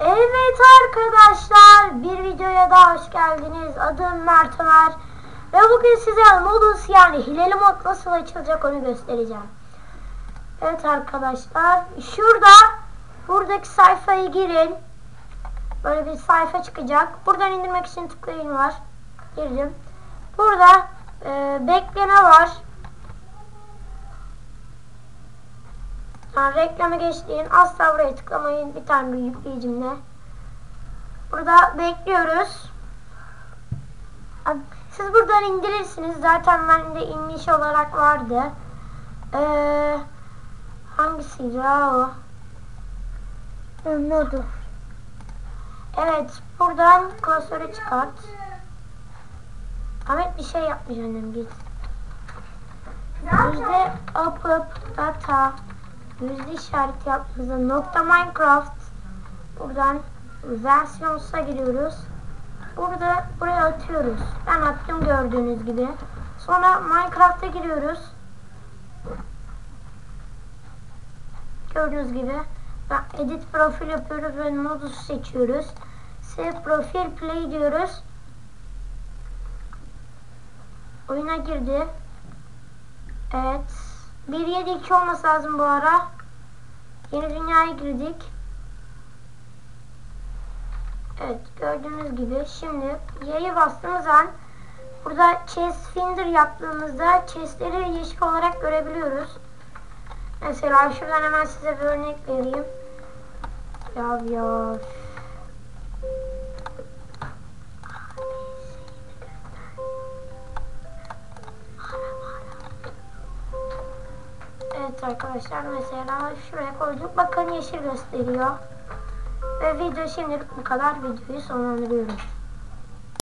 Evet arkadaşlar bir videoya daha hoş geldiniz. Adım Mert Ömer. Ve bugün size modus yani hileli mod nasıl açılacak onu göstereceğim. Evet arkadaşlar şurada buradaki sayfaya girin. Böyle bir sayfa çıkacak. Buradan indirmek için tıklayın var. Girdim. Burada e, bekleme var. Yani reklamı geçtiğin asla buraya tıklamayın. Bir tane yükleyicimle. Burada bekliyoruz. Siz buradan indirirsiniz. Zaten bende inmiş olarak vardı. Ee, hangisiydi ya o? Anladım. Evet. Buradan klasörü çıkart. Ahmet bir şey yapmış annem git. Yüzde up up data yüzde işareti yaptığımızda nokta Minecraft buradan versiyonsuza giriyoruz. Burada buraya atıyoruz. Ben attım gördüğünüz gibi. Sonra Minecraft'a giriyoruz. Gördüğünüz gibi. Edit profil yapıyoruz ve modus seçiyoruz. Save profil play diyoruz. Oyuna girdi. Evet. 1.7.2 olması lazım bu ara. Yeni dünyaya girdik. Evet gördüğünüz gibi şimdi yayı bastığımız an burada chest finder yaptığımızda chestleri yeşil olarak görebiliyoruz. Mesela şuradan hemen size bir örnek vereyim. Ya ya. Evet arkadaşlar mesela şuraya koyduk. Bakın yeşil gösteriyor. Ve video şimdilik bu kadar. Videoyu sonlandırıyorum.